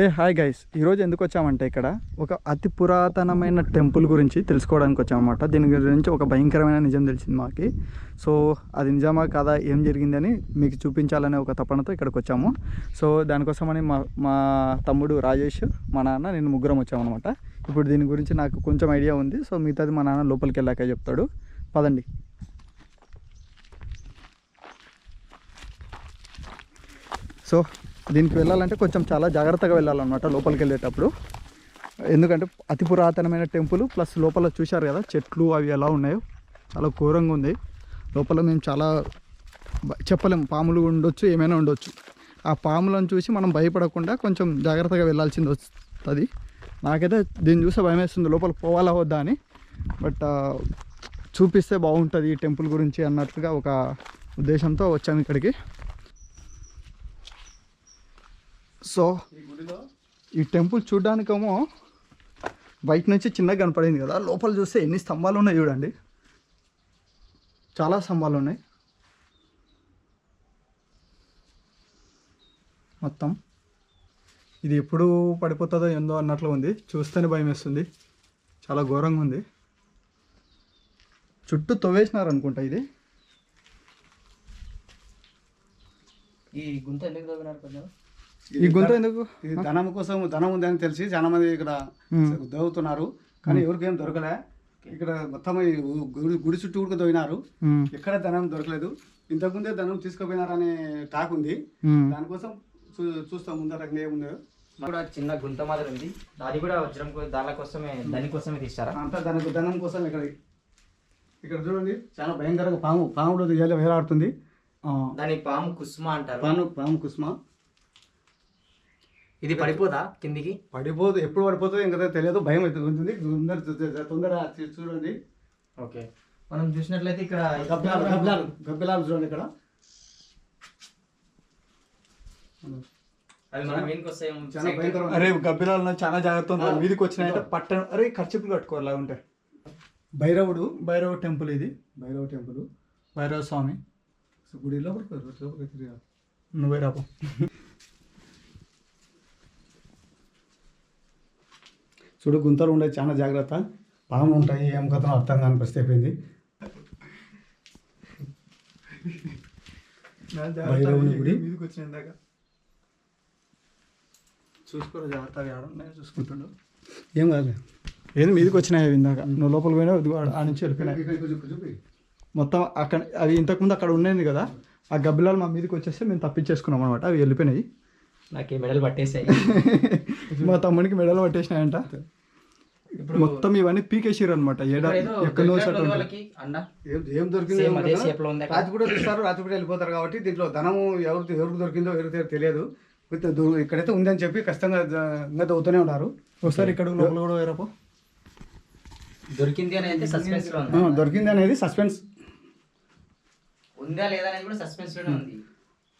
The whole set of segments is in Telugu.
హే హాయ్ గైస్ ఈరోజు ఎందుకు వచ్చామంటే ఇక్కడ ఒక అతి పురాతనమైన టెంపుల్ గురించి తెలుసుకోవడానికి వచ్చామన్నమాట. దీని గురించి ఒక భయంకరమైన నిజం తెలిసింది మాకు. సో అది నిజమా కాదా ఏం జరిగిందని మీకు చూపించాలనే ఒక తపనతో ఇక్కడికి వచ్చాము. సో దానికోసమని మా మా తమ్ముడు రాజేష్ మా నాన్న నేను ముగ్గురం వచ్చామన్నమాట. ఇప్పుడు దీని గురించి నాకు కొంచెం ఐడియా ఉంది. సో మిగతాది మా నాన్న లోపలికి వెళ్ళాక చెప్తాడు. పదండి. సో దీనికి వెళ్ళాలంటే కొంచెం చాలా జాగ్రత్తగా వెళ్ళాలన్నమాట లోపలికి వెళ్ళేటప్పుడు. ఎందుకంటే అతి పురాతనమైన టెంపుల్ ప్లస్ లోపల చూశారు కదా చెట్లు అవి ఎలా ఉన్నాయో. చాలా ఘోరంగా ఉంది. లోపల మేము చాలా చెప్పలేము చెప్పలేం పాములు ఉండొచ్చు ఏమైనా ఉండొచ్చు. ఆ పాములను చూసి మనం భయపడకుండా కొంచెం జాగ్రత్తగా వెళ్ళాల్సింది వస్తుంది. నాకైతే దీన్ని చూస్తే భయం వేస్తుంది లోపల పోవాలా వద్దా అని. బట్ చూపిస్తే బాగుంటుంది ఈ టెంపుల్ గురించి అన్నట్లుగా ఒక ఉద్దేశంతో వచ్చాము ఇక్కడికి. సో ఈ టెంపుల్ చూడ్డానికేమో బయట నుంచి చిన్నగా కనపడింది కదా. లోపల చూస్తే ఎన్ని స్తంభాలు ఉన్నాయి చూడండి. చాలా స్తంభాలు ఉన్నాయి. మొత్తం. ఇది ఎప్పుడు పడిపోతుందో ఏందో అన్నట్లు ఉంది. చూస్తేనే భయం వేస్తుంది. చాలా ఘోరంగా ఉంది. చుట్టూ తవ్వేసినారు అనుకుంటా ఇది. ఈ గుంత ఎందుకు తవ్వినారు కొంచెం? ఈ గుంత ఎందుకు? ఇది ధనం కోసం ధనం ఉందని తెలిసి చాలా మంది ఇక్కడ. దవ్వుతున్నారు కానీ ఎవరికి ఏం దొరకలే. ఇక్కడ మొత్తం ఈ గుడి గుడి చుట్టూ కూడా మ్మ్. ఎక్కడ ధనం దొరకలేదు. ఇంతకుముందే ధనం తీసుకుపోయినారనే టాక్ ఉంది. దానికోసం చూ- చూస్తాం ముందర ఏముందో. కూడా చిన్న గుంత మాదిరి ఉంది. అది కూడా వజ్రం కో- దాని కోసమే దానికోసమే తీస్తారా? అంతా దానికి ధనం కోసం ఇక్కడ ఇక్కడ చూడండి చాలా భయంకరంగా పాము పాములో వేల వేలాడుతుంది. ఆ, దాని పాము కుసుమ అంటారు. పాము పాము కుసుమ. ఇది పడిపోదా కిందికి? పడిపోదు. ఎప్పుడు పడిపోతుందో ఇంకా తెలియదు. భయం అవుతుంది ఉంటుంది. తొందర తొందర చూడండి. ఓకే. మనం చూసినట్లయితే ఇక్కడ గబ్బిలాలు గబ్బిలాలు గబ్బిలాలు చూడండి ఇక్కడ. అరే గబ్బిలాలు చాలా జాగ్రత్త ఉంది మీదికి వచ్చినాయంటే పట్టణ అరే ఖర్చులు కట్టుకోవాలి ఉంటాయి భైరవుడు. భైరవ టెంపుల్ ఇది. భైరవ టెంపుల్. భైరవ స్వామి. సో గుడి లోపలికి రా, లోపలికి తిరగాలి. నువ్వే రాపో. చూడు గుంతలు ఉండే చాలా జాగ్రత్త. పాము ఉంటాయి ఏం కథనో అర్థం కాని పరిస్థితి అయిపోయింది. భైరవుని గుడి. చూసుకోరా జాగ్రత్తగా చూసుకుంటుండు. ఏం కాదు ఏది మీదికి వచ్చినాయి ఇందాక? నువ్వు లోపలికి పోయినా ఆ నుంచి వెళ్ళిపోయినాయి. చూపి మొత్తం అక్కడ అవి ఇంతకుముందు అక్కడ ఉండేది కదా ఆ గబ్బిలాలు మా మీదకి వచ్చేస్తే మేము తప్పించేసుకున్నాం అనమాట అవి వెళ్ళిపోయినాయి. నాకు మెడల్ పట్టేసాయి మా తమ్మునికి మెడలు పట్టేసినాయంట. ఇప్పుడు మొత్తం ఇవన్నీ పీకేసిరు అనమాట ఎక్కడో ఏం ఏం దొరికిందో. రాత్రి కూడా తీస్తారు రాత్రి కూడా వెళ్ళిపోతారు కాబట్టి దీంట్లో ధనము ఎవరికి ఎవరికి దొరికిందో ఎవరికి తెలియదు. ఇక్కడైతే ఉందని చెప్పి కష్టంగా ద- ఇంకా ఉన్నారు. ఒకసారి ఇక్కడ లోపల కూడా వేరపో దొరికింది అని అయితే సస్పెన్స్లో ఆ, ఉంది దొరికింది అనేది సస్పెన్స్ ఉందా లేదా అనేది కూడా సస్పెన్స్లోనే ఉంది.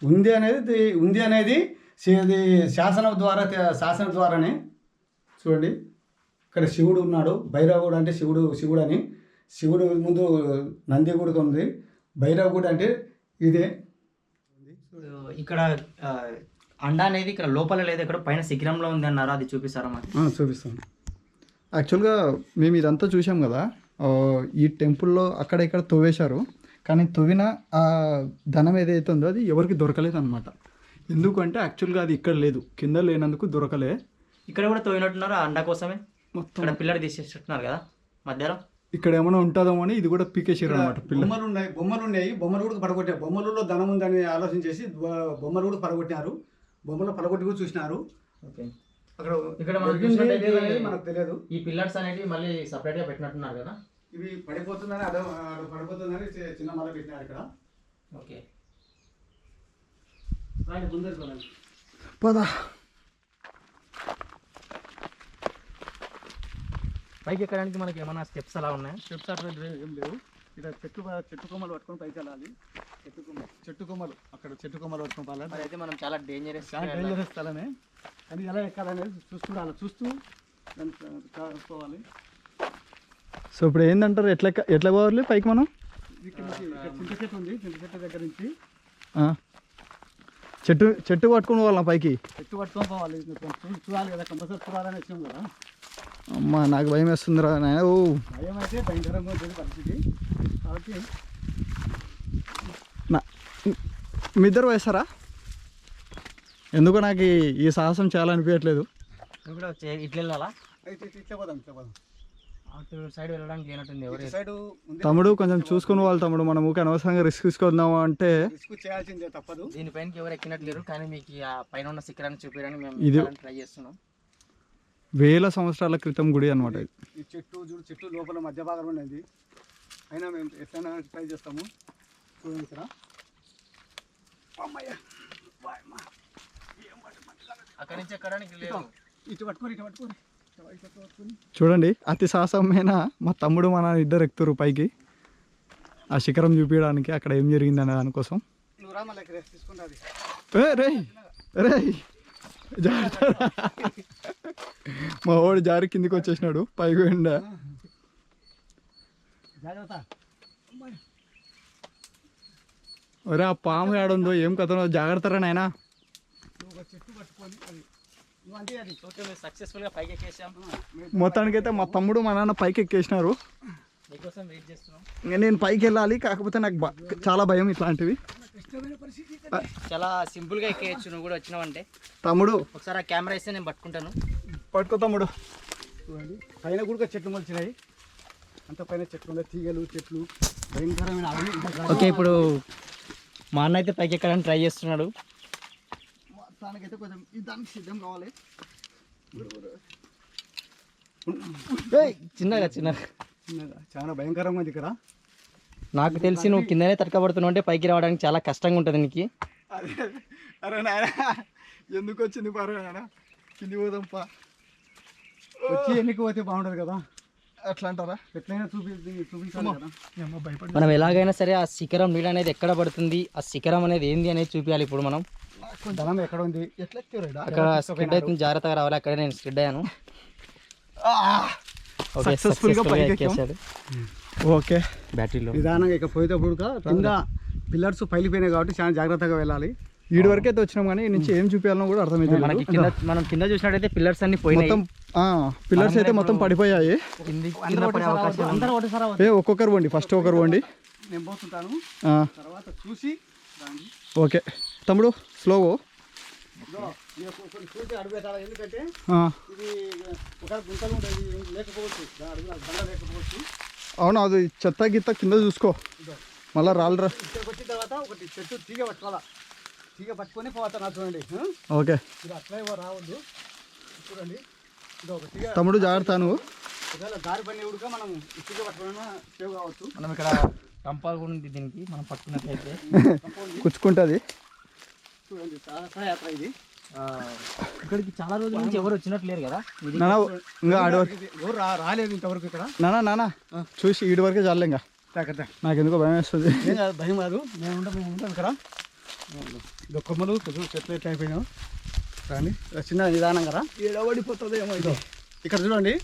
ఉంది అనేది ఉంది అనేది ఇది శాసనం ద్వారా శాసనం ద్వారానే చూడండి. ఇక్కడ శివుడు ఉన్నాడు. భైరవుడు అంటే శివుడు శివుడు అని శివుడు ముందు నంది కూడా ఉంది. భైరవుడు అంటే ఇదే. ఇక్కడ అండ అనేది ఇక్కడ లోపల లేదు. ఇక్కడ పైన శిఖరంలో ఉంది అన్నారు? అది చూపిస్తారా మరి ఆ, చూపిస్తాను యాక్చువల్గా మేము ఇదంతా చూసాం కదా. ఈ టెంపుల్లో అక్కడ ఇక్కడ తవ్వేశారు. కానీ తవ్విన ఆ ధనం ఏదైతే ఉందో అది ఎవరికి దొరకలేదు అనమాట ఎందుకంటే యాక్చువల్గా అది ఇక్కడ లేదు. కింద లేనందుకు దొరకలే. ఇక్కడ కూడా తోయినట్టున్నారు ఆ అండ కోసమే. మొత్తం ఇక్కడ పిల్లలు తీసేస్తున్నారు కదా మధ్యలో? ఇక్కడ ఏమైనా ఉంటుందో అని ఇది కూడా పీకేసారు అనమాట పిల్ల బొమ్మలు ఉన్నాయి బొమ్మలు ఉన్నాయి బొమ్మలు కూడా పడగొట్టారు. బొమ్మలలో ధనం ఉందని ఆలోచన చేసి బొ- బొమ్మలు కూడా పడగొట్టినారు. బొమ్మలు పడగొట్టి కూడా చూసినారు. ఓకే. అక్కడ ఇక్కడ మనం దొరికింది చూసినట్టయితే మనకు తెలియదు. ఈ పిల్లర్స్ అనేవి మళ్ళీ సపరేట్గా పెట్టినట్టున్నారు కదా? ఇవి పడిపోతుందని అదే పడిపోతుందని చి- చిన్న మల పెట్టినారు ఇక్కడ. ఓకే. పదా పైకి ఎక్కడానికి మనకి ఏమైనా స్టెప్స్ అలా ఉన్నాయా? స్టెప్స్ అట్లా ఏం లేవు ఇక్కడ చెట్టు చెట్టు కొమ్మలు పట్టుకొని పైకి వెళ్ళాలి. చెట్టు కొమ్మలు చెట్టు కొమ్మలు. అక్కడ చెట్టు కొమ్మలు పట్టుకొని పోవాలి అయితే మనం చాలా డేంజరస్ చాలా డేంజరస్ స్థలమే. కానీ ఎలా ఎక్కాలనేది చూసుకుంటూ అలా చూస్తూ దాన్ని పోవాలి సో ఇప్పుడు ఏంటంటారు ఎట్లా ఎక్క- ఎట్లా పోవాలి పైకి మనం? ఇక్కడ నుంచి- ఇక్కడ చింత చెట్టు ఉంది. చింత చెట్టు దగ్గర నుంచి ఆ. చెట్టు చెట్టు పట్టుకుని వాళ్ళ పైకి? చెట్టు పట్టుకొని పోవాలి. చూడాలి కదా కంపల్సరీ చూడాలని వచ్చాం కదా. అమ్మా నాకు భయం వేస్తుందిరా నాయన. ఓ. భయం అయితే భయంకరంగా ఉంటుంది పరిస్థితి. కాబట్టి నా మీ ఇద్దరు వేస్తారా? ఎందుకో నాకు ఈ- సాహసం వచ్చే- ఇట్లా వెళ్ళాలా? అయితే ఇట్లా- పోదాం ఇట్లా పోదాం. సైడ్ వెళ్ళడానికి లేనట్టుంది ఎవరు సైడ్ తమ్ముడు కొంచెం చూసుకుని వాళ్ళు తమ్ముడు మనం ఊకే అనవసరంగా రిస్క్ తీసుకొద్దాము అంటే రిస్క్ చేయాల్సిందే తప్పదు. దీనిపైన ఎవరు ఎక్కినట్లేరు కానీ మీకు ఆ పైన ఉన్న శిఖరాన్ని చూపించడానికి మేము ఇది- ట్రై చేస్తున్నాం. వేల సంవత్సరాల క్రితం గుడి అనమాట ఇది. ఈ చెట్టు చూడు చెట్టు లోపల మధ్య భాగంలో ఉన్నది. అయినా మేము ఎట్లయినా ట్రై చేస్తాము. చూడండి ఇక్కడ. అక్కడి నుంచి ఎక్కడానికి లేదు. ఇటు పట్టుకొని ఇటు పట్టుకొని చూడండి అతి సాహసమైన మా తమ్ముడు మా నాన్న ఇద్దరు ఎక్కుతారు పైకి. ఆ శిఖరం చూపించడానికి అక్కడ ఏం జరిగింది అనే దానికోసం. జాగ్రత్త. మా వాడు జారి కిందికి వచ్చేసినాడు పైకి పోయిండా. ఒరే ఆ పాము ఏడుందో ఏం కథనో జాగ్రత్త నాయనా. చెట్టు పట్టుకొని సక్సెస్ఫుల్గా పైకి ఎక్కేసాం. మొత్తానికైతే మా తమ్ముడు మా నాన్న పైకి ఎక్కేసినారు. మీకోసం వెయిట్ చేస్తున్నాం. ఇంకా నేను పైకి వెళ్ళాలి కాకపోతే నాకు చాలా భయం ఇట్లాంటివి. చాలా సింపుల్గా ఎక్కేయచ్చు నువ్వు కూడా వచ్చినావంటే. తమ్ముడు. ఒకసారి ఆ కెమెరా ఇస్తే నేను పట్టుకుంటాను. పట్టుకో తమ్ముడు. చూడండి పైన కూడా చెట్లు మొలిచినాయి. అంత పైన చెట్లు ఉన్నాయి తీగలు చెట్లు భయంకరమైన ఓకే ఇప్పుడు మా అన్న అయితే పైకి ఎక్కడానికి ట్రై చేస్తున్నాడు. మొత్తానికైతే కొంచెం దానికి సిద్ధం కావాలి. చిన్నగా చిన్నగా. చిన్నగా. చాలా భయంకరంగా ఉంది ఇక్కడ. నాకు తెలిసి నువ్వు కిందనే తడకబడుతున్నావు అంటే పైకి రావడానికి చాలా కష్టంగా ఉంటుంది నీకు. అరే నాయన ఎందుకు వచ్చింది పారు నాయన? కింది పోదాం పా. వచ్చి ఎన్నికి పోతే బాగుంటుంది కదా? అట్లా అంటారా? ఎట్లయినా చూపి చూపించాలి మనం ఎలాగైనా సరే ఆ శిఖరం నీడ అనేది ఎక్కడ పడుతుంది? ఆ శిఖరం అనేది ఏంది అనేది చూపించాలి ఇప్పుడు మనం. ధనం ఎక్కడ ఉంది? ఎట్లా ఎక్కారు అక్కడ స్కిడ్ అవుతుంది జాగ్రత్తగా రావాలి. అక్కడ నేను స్కిడ్ అయ్యాను. ఓకే బ్యాటరీలో నిదానంగా ఇక పోయేటప్పుడు కింద పిల్లర్స్ పగిలిపోయినాయి కాబట్టి చాలా జాగ్రత్తగా వెళ్ళాలి. ఈడి వరకు అయితే వచ్చినాం కానీ నుంచి ఏం చూపించాలనో కూడా అర్థమైతే మనకి కింద మనం కింద చూసినట్టయితే పిల్లర్స్ అన్ని పోయినాయి. మొత్తం పిల్లర్స్ అయితే మొత్తం పడిపోయాయి. ఏ ఒక్కొక్కరు వండి ఫస్ట్ ఒకరు వండి నేను పోతుంటాను. ఆ, తర్వాత చూసి ఓకే. తమ్ముడు స్లో ఎందుకంటే ఇది లేకపోవచ్చు. అవును అది చెత్త గిత్త కింద చూసుకో. మళ్ళా రాలరా. ఇక్కడికి వచ్చిన తర్వాత ఒకటి చెట్టు తీగ పట్టుకోవాలా? తీగ పట్టుకొని పోతా నా చూడండి? ఓకే. ఇది అట్లా రావద్దు. చూడండి. ఇది ఒక తీగ. తమ్ముడు జాగ్రత్త నువ్వు. ఒకవేళ దారి పని ఉడక మనం తీగ పట్టుకున్నా సేవ్ కావచ్చు. మనం ఇక్కడ కంపాల్ కూడా ఉంది దీనికి మనం పట్టుకున్నట్లయితే. కుచ్చుకుంటుంది. చూడండి ఇది. ఆ, ఇక్కడికి చాలా రోజుల నుంచి ఎవరు వచ్చినట్లేరు కదా? నానా ఇంకా ఆడి వరకు ఇది ఎవరు రా రాలేదు ఇంతవరకు ఇక్కడ. నానా నానా చూసి ఈడి వరకే చాలే ఇంకా. జాగ్రత్త. నాకు ఎందుకో భయం వేస్తుంది. ఏం కాదు భయం కాదు. మేము ఉంటాం మేము ఉంటాం ఇక్కడ. ఇదో కొమ్మలు కొంచెం చెట్లు ఎట్లా అయిపోయినావు కానీ చిన్న నిదానం కదా? పడిపోతుంది ఏమో ఇదో. ఇక్కడ చూడండి.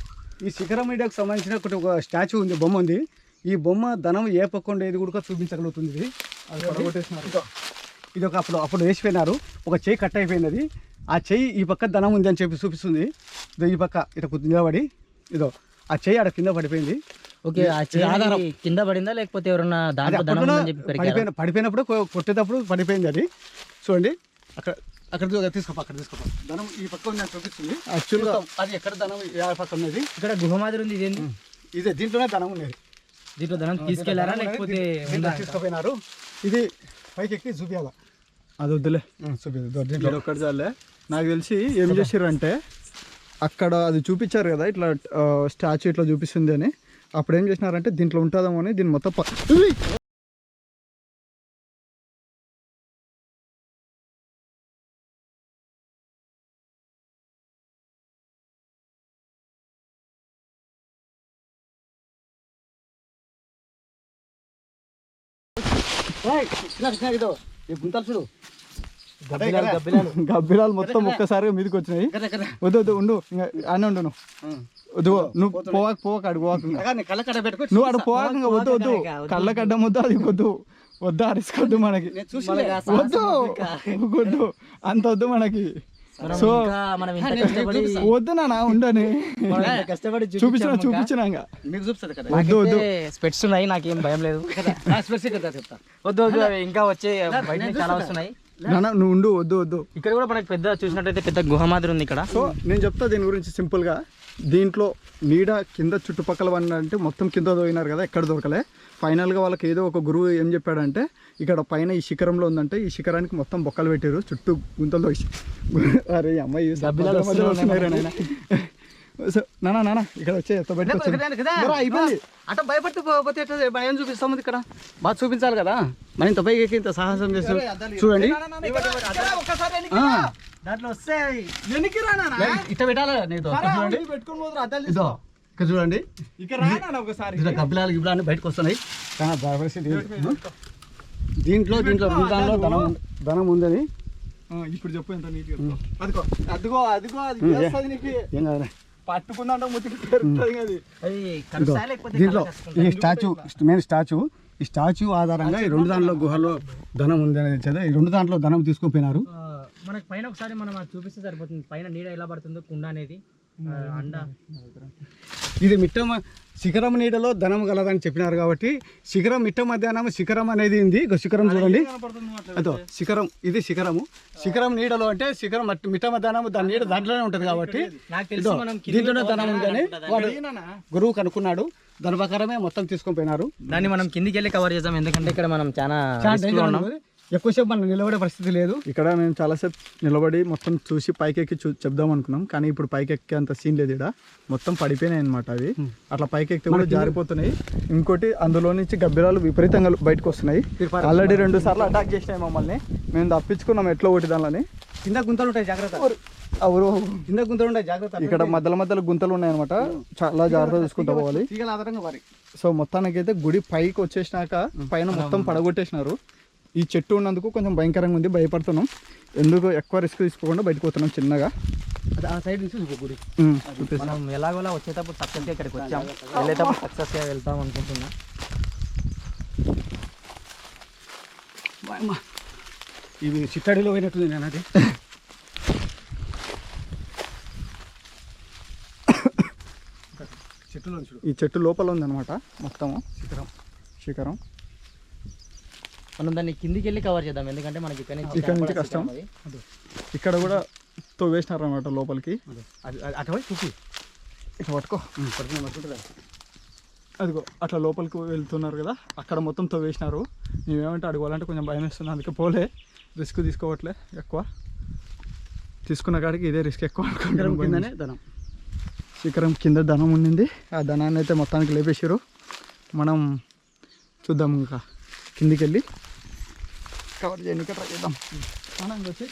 ఈ శిఖరం మీడియాకు సంబంధించిన ఒకటి ఒక స్టాచ్యూ ఉంది బొమ్మ ఉంది. ఈ బొమ్మ ధనం ఏ పక్క ఉండేది కూడా చూపించగలుగుతుంది ఇది. అది పడగొట్టేసినారు. ఇదో. ఒక అప్పుడు అప్పుడు వేసిపోయినారు. ఒక చెయ్యి కట్ అయిపోయినది. ఆ చెయ్యి ఈ పక్క ధనం ఉంది అని చెప్పి చూపిస్తుంది. ఇదో ఈ పక్క ఇట నిలబడి ఇదో ఆ చెయ్యి ఆడ కింద పడిపోయింది. ఓకే ఆ ఇది ఆధారం. చేయి కింద పడిందా లేకపోతే ఎవరన్నా? పడిపోయిన పడిపోయినప్పుడు కొట్టేటప్పుడు పడిపోయింది అది. చూడండి అక్కడ అక్కడ తీసుకోపా అక్కడ తీసుకోపా. ధనం ఈ పక్క ఉంది అని చూపిస్తుంది. యాక్చువల్గా. అది ఎక్కడ ధనం ఏ పక్క ఉన్నది. ఇక్కడ గుహ మాదిరి ఉంది ఇదేంటి ఇదే దీంట్లోనే ధనం ఉండేది దీంట్లో ధనం తీసుకెళ్ళారా లేకపోతే తీసుకుపోయినారు. ఇది పైకి ఎక్కి చూపించాల అది వద్దులే. చూపించదు ఒక్కటి చాలే. నాకు తెలిసి ఏం చేసారంటే అక్కడ అది చూపించారు కదా ఇట్లా స్టాచ్యూ ఇట్లా చూపిస్తుంది అని. అప్పుడు ఏం చేసినారంటే దీంట్లో ఉంటుందేమో అని దీన్ని మొత్తం ఇదో ఈ గుంతలు చూడు. గబ్బిలాలు, గబ్బిలాలు. గబ్బిలాలు మొత్తం ఒక్కసారిగా మీదకి వచ్చినాయి. వద్దు వద్దు ఉండు. ఇంకా అన్నీ ఉండు నువ్వు వద్దు నువ్వు పోవాక పోవాక అడుగు పోవాక నువ్వు అడు పోవాక వద్దు వద్దు. కళ్ళ కడ్డ ముద్ద అది వద్దు. వద్దు రిస్క్ వద్దు మనకి. వద్దు వద్దు. అంత వద్దు మనకి. సో మనం ఇంత కష్టపడి- వద్దు నాన్న ఉండని. కష్టపడి చూపించిన చూపించినాక మీకు చూపిస్తుంది కదా. వద్దు వద్దు. స్పెట్స్ ఉన్నాయి నాకేం భయం లేదు. నా స్పెట్స్ కదా చెప్తా. వద్దు వద్దు అవి ఇంకా వచ్చే బయట చాలా వస్తున్నాయి. నాన్న నువ్వు ఉండు వద్దు వద్దు. ఇక్కడ కూడా మనకి పెద్ద చూసినట్టయితే పెద్ద గుహ మాదిరి ఉంది ఇక్కడ. సో నేను చెప్తా దీని గురించి సింపుల్గా. దీంట్లో నీడ కింద చుట్టుపక్కల అంటే మొత్తం కింద దోయినారు కదా ఎక్కడ దొరకలే. ఫైనల్గా వాళ్ళకి ఏదో ఒక గురువు ఏం చెప్పాడంటే ఇక్కడ పైన ఈ శిఖరంలో ఉందంటే ఈ శిఖరానికి మొత్తం బొక్కలు పెట్టారు చుట్టూ గుంతలు అరే అమ్మాయి. సో నానా నానా ఇక్కడ వచ్చే అట్ట భయపడితే పోతే ఏం చూపిస్తాము ఇక్కడ. బాగా చూపించాలి కదా. మనం ఇంత పైకి ఎక్కి ఇంత సాహసం చేస్తాం చూడండి. దాంట్లో వస్తే ఇట్ట పెట్టాలి? నీతో చూడండి. పెట్టుకొని ఇదో ఇక్కడ చూడండి. ఇక్కడ రా నాన్న ఒకసారి. ఇక్కడ గబ్బిలాలు గిబ్బిలాలు బయటకు వస్తున్నాయి. దీంట్లో దీంట్లో దానిలో ధనం ధనం ఉందని. ఆ, ఇప్పుడు చెప్పు ఎంత నీట్గా అదిగో అదిగో అదిగో అది ఉమ్, చేస్తుంది నీకు. ఏం కాదు పట్టుకుందంటే ముతికి దీంట్లో? ఈ స్టాచ్యూ మెయిన్ స్టాచ్యూ ఈ స్టాచ్యూ ఆధారంగా ఈ రెండు దాంట్లో గుహలో ధనం ఉంది అనేది చదివా. ఈ రెండు దాంట్లో ధనం తీసుకొని పోయినారు ఆ, మనకు పైన ఒకసారి మనం అది చూపిస్తే సరిపోతుంది. పైన నీడ ఎలా పడుతుందో కుండ అనేది. అండ. ఇది మిట్ట మ- శిఖరం నీడలో ధనం గలదని చెప్పినారు కాబట్టి శిఖరం మిట్ట మధ్యాహ్నం శిఖరం అనేది ఉంది. శిఖరం చూడండి. అదో శిఖరం ఇది శిఖరము. శిఖరం నీడలో అంటే శిఖరం మట్టి- మధ్యాహ్నం దాని నీడ దాంట్లోనే ఉంటది కాబట్టి నాకు తెలిసి ఇదో, మనం దీంట్లోనే ధనం ఉందని వాడు? గురువు కనుక్కున్నాడు. దాని ప్రకారమే మొత్తం తీసుకొని పోయినారు. దాన్ని మనం కిందికి వెళ్ళి కవర్ చేద్దాం. ఎందుకంటే ఇక్కడ మనం చాలా ఎక్కువసేపు మనం నిలబడే పరిస్థితి లేదు. ఇక్కడ మేము చాలాసేపు నిలబడి మొత్తం చూసి పైకి ఎక్కి చూ చెప్దాం అనుకున్నాం. కానీ ఇప్పుడు పైకి ఎక్కే అంత సీన్ లేదు ఇక్కడ మొత్తం పడిపోయినాయి అనమాట అవి. అట్లా పైకి ఎక్కితే కూడా జారిపోతున్నాయి. ఇంకోటి అందులో నుంచి గబ్బిలాలు విపరీతంగా బయటకు వస్తున్నాయి. ఆల్రెడీ రెండు సార్లు అటాక్ చేసినాయి మమ్మల్ని. మేము తప్పించుకున్నాం ఎట్లా ఒకటి దానిలోని. కింద గుంతలు ఉంటాయి జాగ్రత్త. ఎవరు కింద గుంతలు ఉంటాయి జాగ్రత్త. ఇక్కడ మధ్యలో మధ్యలో గుంతలు ఉన్నాయన్నమాట. చాలా జాగ్రత్తగా చూసుకుంటూ పోవాలి. సో మొత్తానికి అయితే గుడి పైకి వచ్చేసినాక పైన మొత్తం పడగొట్టేసినారు. ఈ చెట్టు ఉన్నందుకు కొంచెం భయంకరంగా ఉంది భయపడుతున్నాం. ఎందుకు ఎక్కువ రిస్క్ తీసుకోకుండా బయటకు పోతున్నాం చిన్నగా. అది ఆ సైడ్ నుంచి గుడి. మనం ఎలాగోలా వచ్చేటప్పుడు సక్సెస్గా ఇక్కడికి వచ్చాం. వెళ్ళేటప్పుడు సక్సెస్గా వెళ్తాం అనుకుంటున్నా. ఇవి చిట్టడిలో పోయినట్టుంది నేను అది. ఈ చెట్టు లోపల ఉందన్నమాట మొత్తము. శిఖరం. శిఖరం. మనం దాన్ని కిందికి వెళ్ళి కవర్ చేద్దాం. ఎందుకంటే మనకి ఇక్కడ నుంచి ఇక్కడ కష్టం. ఇక్కడ కూడా తవ్వేసినారు అనమాట లోపలికి అటువైపు చూపి. ఇట్లా పట్టుకో. పడుతుంటుంది అదిగో అట్లా లోపలికి వెళ్తున్నారు కదా. అక్కడ మొత్తం తవ్వేసినారు మేమేమంటే అడగాలంటే కొంచెం భయం వేస్తుంది. అందుకే పోలే. రిస్క్ తీసుకోవట్లే ఎక్కువ. తీసుకున్న కాడికి ఇదే రిస్క్ ఎక్కువ అనుకుంటున్నాం ధనం. శిఖరం కింద ధనం ఉండింది. ఆ ధనాన్ని అయితే మొత్తానికి లేపేసారు మనం చూద్దాం ఇంకా. కిందికి వెళ్ళి కవర్ చేయడానికి ట్రై చేద్దాం. మనం వచ్చి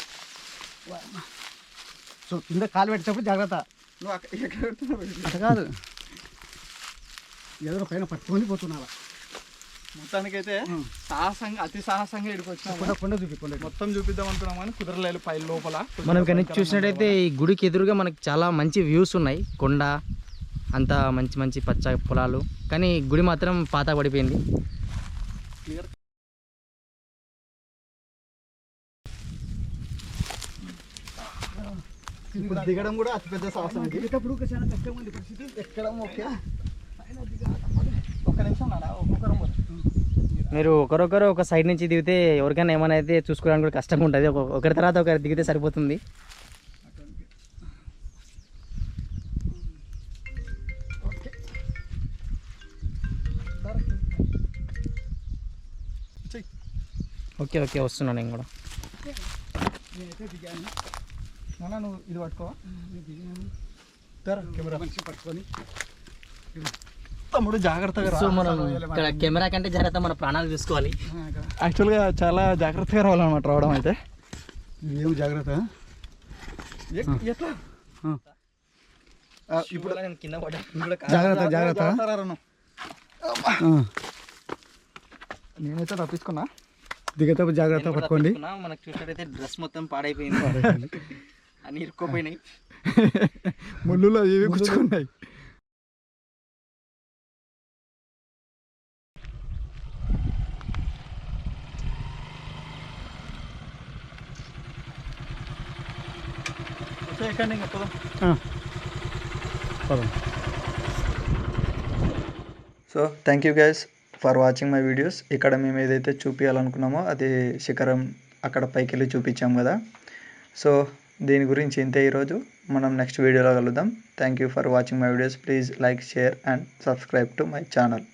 సో కింద కాలు పెట్టేటప్పుడు జాగ్రత్త. నువ్వు అక్క- ఎక్కడ పెడుతున్నావు? అట్ట కాదు. ఏదో పైన పట్టుకొని పోతున్నావా? మొత్తానికైతే సాహసంగా అతి సాహసంగా ఇక్కడికి కొండ కొండ చూపి కొండ మొత్తం చూపిద్దాం అనుకున్నాం కానీ కుదరలేదు పై లోపల. మనం ఇక్కడ నుంచి చూసినట్టయితే ఈ గుడికి ఎదురుగా మనకి చాలా మంచి వ్యూస్ ఉన్నాయి. కొండ అంతా మంచి మంచి పచ్చ పొలాలు. కానీ గుడి మాత్రం పాత పడిపోయింది. ఇప్పుడు దిగడం కూడా అతి పెద్ద సాహసం ఇది. దిగేటప్పుడు చాలా కష్టంగా ఉంది. పరిస్థితి ఎక్కడం ఓకే? ఒక్క నిమిషం నాన్న ఒక్కొక్కరం. మీరు ఒకరొకరు ఒక సైడ్ నుంచి దిగితే ఎవరికైనా ఏమైనా అయితే చూసుకోవడానికి కూడా కష్టంగా ఉంటుంది. ఒక- ఒకరి తర్వాత ఒకరు దిగితే సరిపోతుంది. ఓకే ఓకే వస్తున్నాను నేను కూడా. నాన్న నువ్వు ఇది పట్టుకోవా? తెర కెమెరా. పట్టుకొని. తమ్ముడు జాగ్రత్తగా. సో మనం ఇక్కడ కెమెరా కంటే జాగ్రత్త మన ప్రాణాలు చూసుకోవాలి యాక్చువల్గా చాలా జాగ్రత్తగా రావాలన్నమాట రావడం అయితే. ఏం జాగ్రత్త? ఎట్లా? ఇప్పుడు నేను కింద జాగ్రత్త జాగ్రత్త. నేనైతే తప్పించుకున్నా. దిగేటప్పుడు జాగ్రత్త పట్టుకోండి. మనకు చూసినట్టయితే డ్రెస్ మొత్తం పాడైపోయింది. అన్ని ఇరుక్కుపోయినాయి. ముళ్ళులో కూర్చుకున్నాయి so thank you guys for watching my videos ఇక్కడ మేము ఏదైతే చూపించాలనుకున్నామో అది శిఖరం అక్కడ పైకి వెళ్ళి చూపించాం కదా. సో దీని గురించి ఇంతే ఈరోజు. మనం నెక్స్ట్ వీడియోలో కలుద్దాం. Thank you for watching my videos please like share and subscribe to my channel